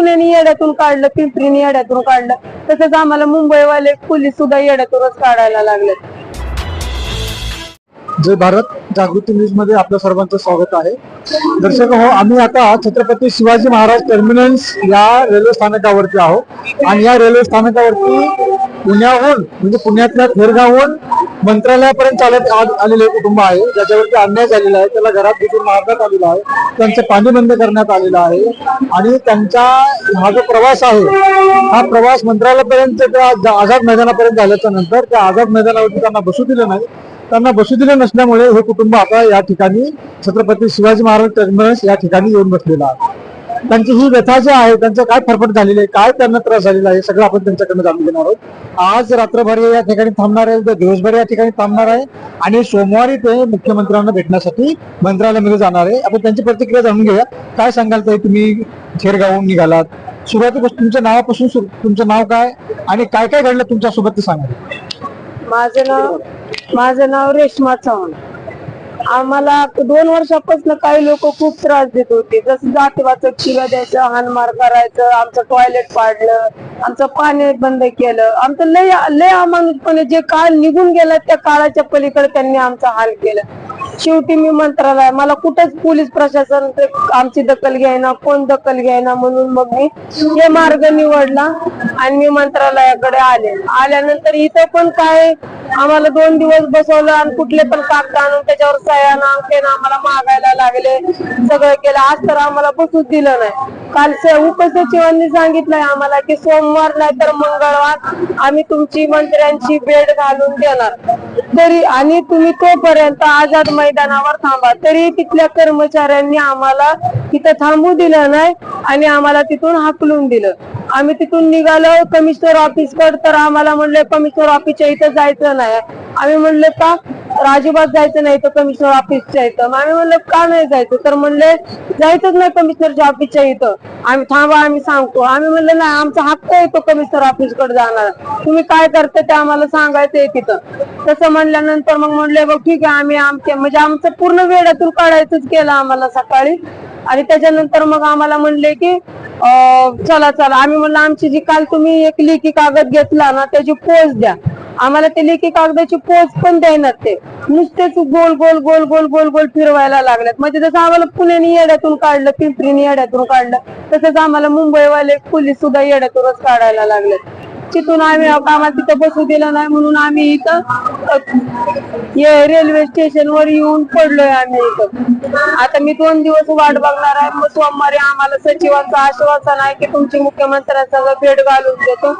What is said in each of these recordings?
पुण्याने येड्यातून काढलं पिंपरीने येड्यातून काढलं. तसंच आम्हाला मुंबईवाले पोलीस सुद्धा येड्यातूनच काढायला लागले जय भारत. जागृती न्यूजमध्ये आपल्या सर्वांचं स्वागत आहे. दर्शक हो आम्ही आता छत्रपती शिवाजी महाराज टर्मिनस या रेल्वे स्थानकावरती आहोत. आणि या रेल्वे स्थानकावरती पुण्याहून म्हणजे पुण्यातल्या थेरगावहून मंत्रालयापर्यंत चालत आलेले कुटुंब आहे. ज्याच्यावरती अन्याय झालेला आहे. त्याला घरात घेऊन मारण्यात आलेला आहे. त्यांचं पाणी बंद करण्यात आलेलं आहे. आणि त्यांचा हा जो प्रवास आहे हा प्रवास मंत्रालयापर्यंत त्या आझाद मैदानापर्यंत झाल्याच्यानंतर त्या आझाद मैदानावरती त्यांना बसू दिलं नाही. त्यांना बसू दिलं नसल्यामुळे हे कुटुंब आता या ठिकाणी छत्रपती शिवाजी महाराज टर्मिनस या ठिकाणी येऊन बसलेलं आहे. त्यांची ही व्यथा जी आहे त्यांचं काय फरफट झालेली आहे काय त्यांना त्रास झालेला आहे सगळं आपण त्यांच्याकडनं जाणून घेणार आहोत. आज रात्रभर या ठिकाणी थांबणार आहे दिवसभर या ठिकाणी थांबणार आहे आणि सोमवारी ते मुख्यमंत्र्यांना भेटण्यासाठी मंत्रालयामध्ये जाणार आहे. आपण त्यांची प्रतिक्रिया जाणून घेऊया. काय सांगाल ताई तुम्ही? खेरगावून निघालात. सुरुवातीपासून तुमच्या नावापासून सुरु- तुमचं नाव काय? आणि काय काय घडलं तुमच्यासोबत ते सांगा. माझं नाव माझं नाव रेश्मा चव्हाण. आम्हाला दोन वर्षापासून काही लोक खूप त्रास देत होते. जसं जातीवाचं शिव्या द्यायचं हानमार करायचं आमचं टॉयलेट पाडलं आमचं पाणी बंद केलं. आमचं लय लय अमानुषपणे जे काळ निघून गेलं त्या काळाच्या पलीकडे त्यांनी आमचा हाल केला. शेवटी मी मंत्रालय मला कुठंच पोलीस प्रशासन आमची दखल घ्यायना कोण दखल घ्यायना म्हणून मग मी हे मार्ग निवडला आणि मी मंत्रालयाकडे आले. आल्यानंतर इथं पण काय आम्हाला दोन दिवस बसवलं आणि कुठले पण कागद आणून त्याच्यावर सह्यानं अंगठ्यानं आम्हाला मागायला लागले. सगळं केलं. आज तर आम्हाला बसूच दिलं नाही. काल उपसचिवांनी सांगितलंय आम्हाला की सोमवार नाही तर मंगळवार आम्ही तुमची मंत्र्यांची भेट घालून देणार. तरी आणि तुम्ही तोपर्यंत आझाद मैदानावर थांबा. तरी तिथल्या कर्मचाऱ्यांनी आम्हाला तिथं थांबू दिलं नाही आणि आम्हाला तिथून हाकलून दिलं. आम्ही तिथून निघालो कमिशनर ऑफिस कड तर आम्हाला म्हणले कमिशनर ऑफिसच्या इथं जायचं नाही. आम्ही म्हणले का? अजिबात जायचं नाही तर कमिशनर ऑफिसच्या इथं. मग आम्ही म्हणलं का नाही जायचं? तर म्हणले जायचंच नाही कमिशनरच्या ऑफिसच्या इथं. आम्ही थांबा आम्ही सांगतो. आम्ही म्हणलं नाही आमचा हक्क येतो कमिशनर ऑफिसकडे जाणार. तुम्ही काय करता ते आम्हाला सांगायचंय तिथं. तसं म्हणल्यानंतर मग म्हणले बघ ठीक आहे आम्ही आमच्या म्हणजे आमचं पूर्ण वेळातून काढायचंच केलं आम्हाला सकाळी. आणि त्याच्यानंतर मग आम्हाला म्हणले की चला चला. आम्ही म्हणलं आमची जी काल तुम्ही एक लेखी कागद घेतला ना त्याची पोच द्या. आम्हाला ते लेखी कागदाची पोच पण देणार ते. नुसतेच गोल गोल गोल गोल गोल गोल फिरवायला लागलेत. म्हणजे जसं आम्हाला पुण्याने येड्यातून काढलं पिंपरीने येड्यातून काढलं तसंच आम्हाला मुंबईवाले पोलीस सुद्धा येड्यातूनच काढायला लागलेत. तिथून आम्ही आम्हाला तिथं बसू दिलं नाही म्हणून आम्ही इथं ये रेल्वे स्टेशनवर येऊन पडलोय आम्ही इथं. आता मी दोन दिवस वाट बघणार आहे. मग सोमवारी आम्हाला सचिवांचं आश्वासन आहे की तुमची मुख्यमंत्र्यांचा भेट घालून देतो.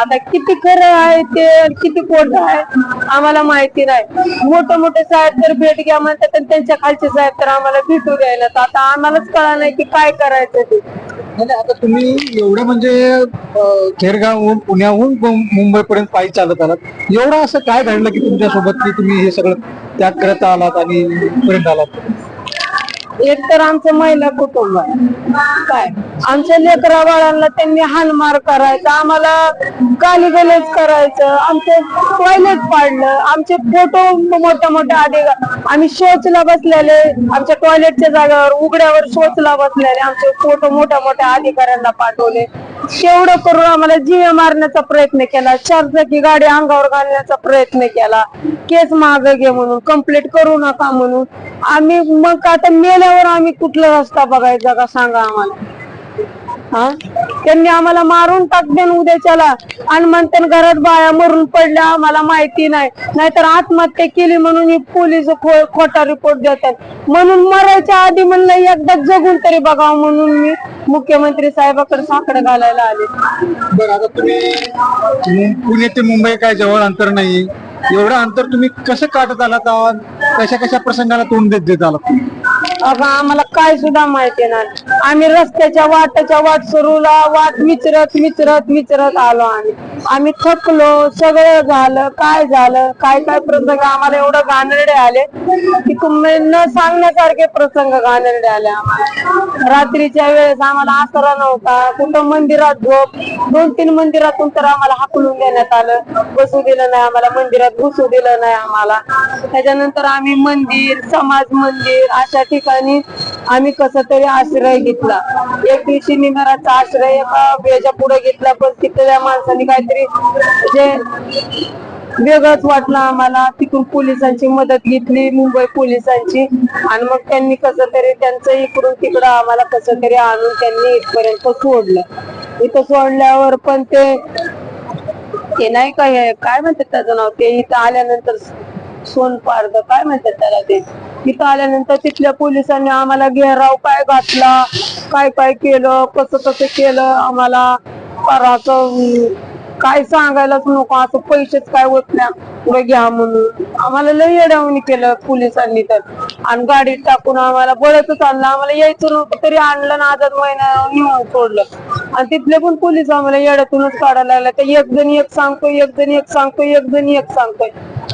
आता किती खरं आहे ते किती खोट आहे आम्हाला माहिती नाही. मोठे मोठे साहेब तर भेट घ्या म्हणतात आणि त्यांच्या खालचे साहेब तर आम्हाला भेटू द्यायला. तर आता आम्हालाच कळा नाही की काय करायचं ते. नाही, नाही, आता तुम्ही एवढं म्हणजे खेरगावहून पुण्याहून मुंबई पर्यंत पायी चालत आलात. एवढं असं काय घडलं की तुमच्यासोबत की तुम्ही हे सगळं त्याग करत आलात आणि पर्यंत आलात? एक तर आमचं महिला कुटुंब आहे. काय? आमच्या लेकरा बाळांना त्यांनी हानमार करायचा आम्हाला गाली गलेज करायचं आमचं टॉयलेट पाडलं आमचे फोटो मोठ्या मोठ्या अधिकार आम्ही शोचला बसलेले आमच्या टॉयलेटच्या जागेवर उघड्यावर शोचला बसलेले आमचे फोटो मोठ्या मोठ्या अधिकाऱ्यांना पाठवले. एवढं करून आम्हाला जीवे मारण्याचा प्रयत्न केला. चार चाकी गाडी अंगावर घालण्याचा प्रयत्न केला. केस मागे घे म्हणून कंप्लीट करू नका म्हणून. आम्ही मग आता मेल्यावर आम्ही कुठला रस्ता बघायचा का सांगा आम्हाला. हा? त्यांनी आम्हाला मारून टाकते न उद्याच्याला आणि म्हणते घरात बाया मरून पडल्या आम्हाला माहिती नाही. नाहीतर आत्महत्या केली म्हणून ही पोलीस खोटा रिपोर्ट देतात. म्हणून मरायच्या आधी म्हणलं एकदा जगून तरी बघावं म्हणून मी मुख्यमंत्री साहेबाकडे साकडं घालायला आले. बरं आता तुम्ही पुणे ते मुंबई काय जवळ अंतर नाही. एवढं अंतर तुम्ही कसं काढत आलात कशा कशा प्रसंगाला तोंड देत देत आलात अगं आम्हाला काय सुद्धा माहिती नाही. आम्ही रस्त्याच्या वाटाच्या वाट सुरूला वाट विचरत विचरत विचरत आलो आम्ही. आम्ही थकलो सगळं झालं काय झालं काय काय प्रसंग आम्हाला एवढं गानरडे आले की तुम्ही न सांगण्यासारखे प्रसंग घाणेरडे आले आम्हाला. रात्रीच्या वेळेस आम्हाला आसरा नव्हता कुठं मंदिरात झोप दोन तीन मंदिरातून तर आम्हाला हाकलून देण्यात आलं. बसू दिलं नाही आम्हाला मंदिरात घुसू दिलं नाही आम्हाला. त्याच्यानंतर आम्ही मंदिर समाज मंदिर अशा ठिकाणी आम्ही कसा तरी आश्रय घेतला. एक दिवशी निघाराचा आश्रय एका याच्यापुढे घेतला पण तिथे त्या माणसाने काहीतरी जे वेगळंच वाटलं आम्हाला. तिथून पोलिसांची मदत घेतली मुंबई पोलिसांची. आणि मग त्यांनी कसं तरी त्यांचं इकडून तिकडं आम्हाला कसं तरी आणून त्यांनी इथपर्यंत सोडलं. इथं सोडल्यावर पण ते नाही काय काय म्हणतात त्याचं नाव? ते इथं आल्यानंतर सोन सोनपार्द काय म्हणतात त्याला ते? इथं आल्यानंतर तिथल्या पोलिसांनी आम्हाला घेराव काय घातला काय काय केलं कसं कसं केलं आम्हाला पराचं काय सांगायलाच नको असं पैसेच काय होत नाही. पुढे घ्या म्हणून. आम्हाला लय येड्यावणी केलं पोलिसांनी तर. आणि गाडीत टाकून आम्हाला बळतच आणलं. आम्हाला यायचं नव्हतं तरी आणलं ना आझाद महिना नेऊन सोडलं. आणि तिथले पण पोलीस आम्हाला येड्यातूनच काढायला लागले. तर एक जण एक सांगतोय एक जण एक सांगतोय एक जण एक सांगतोय.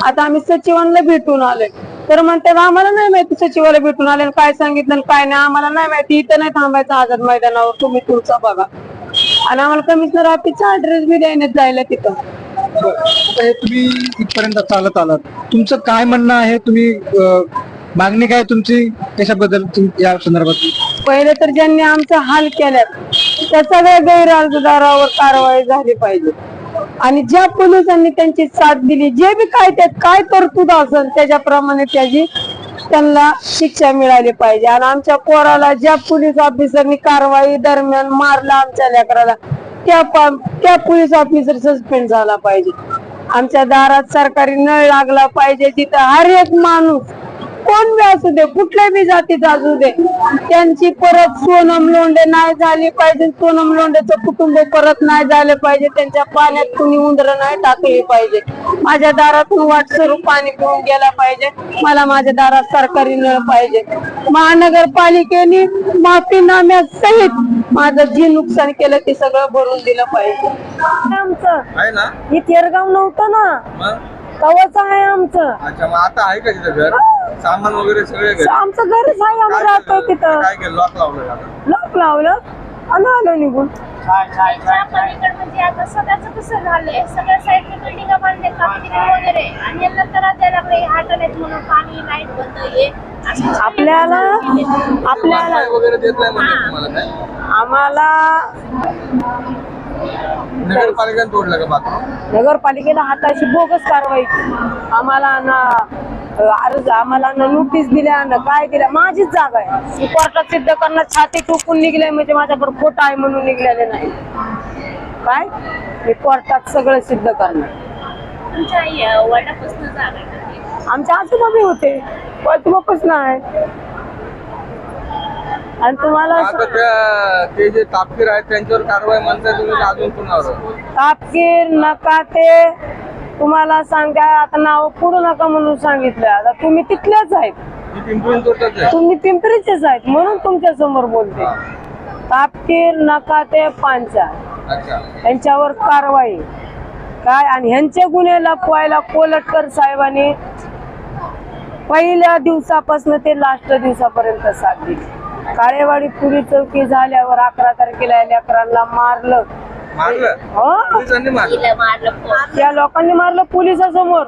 आता आम्ही सचिवांना भेटून आलोय. तर म्हणतात आम्हाला नाही माहिती सचिवाला भेटून आले काय सांगितलं काय नाही. आम्हाला नाही माहिती. इथं नाही थांबायचं आझाद मैदानावर. तुम्ही तुमचा बघा. आणि आम्हाला कमिशनर ऑफिसचा ऍड्रेस बी देण्यात जायला तिथं. आता हे तुम्ही इथपर्यंत चालत आलात. तुमचं काय म्हणणं आहे? तुम्ही अं, मागणी काय तुमची कशाबद्दल तुम- या संदर्भात? पहिले तर ज्यांनी आमचा हाल केल्यात त्या सगळ्या गैरअर्जदारावर कारवाई झाली पाहिजे. आणि ज्या पोलिसांनी त्यांची साथ दिली जे बी काय त्यात काय तरतूद असेल त्याच्याप्रमाणे त्याची त्यांना शिक्षा मिळाली पाहिजे. आणि आमच्या पोराला ज्या पोलीस ऑफिसरनी कारवाई दरम्यान मारला आमच्या लेकराला त्या त्या पोलीस ऑफिसर सस्पेंड झाला पाहिजे. आमच्या दारात सरकारी नळ लागला पाहिजे तिथं हर एक माणूस कोण बी असू दे कुठल्या बी जातीचा असू दे त्यांची परत सोनम लोंढे नाही झाली पाहिजे. सोनम लोंढेचं कुटुंब परत नाही झाले पाहिजे. त्यांच्या पाण्यात कुणी उंदर नाही टाकली पाहिजे. माझ्या दारातून वाटसरू पाणी पिऊन गेला पाहिजे. मला माझ्या दारात सरकारी नळ पाहिजे. महानगरपालिकेने माफीनाम्या सहित माझं जे नुकसान केलं ते सगळं भरून दिलं पाहिजे. आमचं. आहे ना? हे तेरगाव नव्हतं ना? कवच आहे आमचं. अच्छा मग आता आहे का तिथं घर? सामान वगैरे सगळे घरी? आमचं घरच आहे आम्ही काय केलं? तिथं. काय केलं? लॉक लावलं आता लॉक लावलं आणि आलो निघून. पलीकडे म्हणजे आता कसं झालंय? सगळ्या साईडने बिल्डिंग बांधले कापतील वगैरे. आणि यांना त्रास द्यायला लागले हाटल आहेत म्हणून पाणी लाइट बंद हे आपल्याला आपल्याला वायफाय वगैरे देत नाही म्हणजे तुम्हाला काय? आम्हाला नगरपालिकेने तोडलं का बाथरूम नगरपालिकेला हाताशी बोगस कारवाई केली. आम्हाला ना अर्ज आम्हाला ना नोटीस दिल्या ना काय दिल्या माझीच जागा आहे. मी कोर्टात सिद्ध करणं छाती टोकून निघले म्हणजे माझ्याकडे खोट आहे म्हणून निघलेले नाही. काय? मी कोर्टात सगळं सिद्ध करणार. तुमच्या जागा आहे. आमच्या आजोबा बी होते. पण नाही आणि तुम्हाला आता त्या ते जे तापकीर आहेत त्यांच्यावर कारवाई म्हणताय तुम्ही अजून कुणावर तापकीर नका ते. तुम्हाला सांगा आता नाव पुढू नका म्हणून सांगितलं. आता तुम्ही तिथलेच आहेत. ही आहे. तुम्ही पिंपरीचेच आहेत म्हणून तुमच्यासमोर बोलते. तापकीर नका ते पांचा. अच्छा. यांच्यावर कारवाई. काय? आणि ह्यांचे गुन्हे लपवायला कोलटकर साहेबांनी पहिल्या दिवसापासून ते लास्ट दिवसापर्यंत साथ दिली. काळेवाडी पोलीस चौकी झाल्यावर अकरा तारखेला लेकरांना मारलं. मारलं? हो. पोलिसांनी मारलं? पोर. त्या लोकांनी मारलं पोलिसासमोर.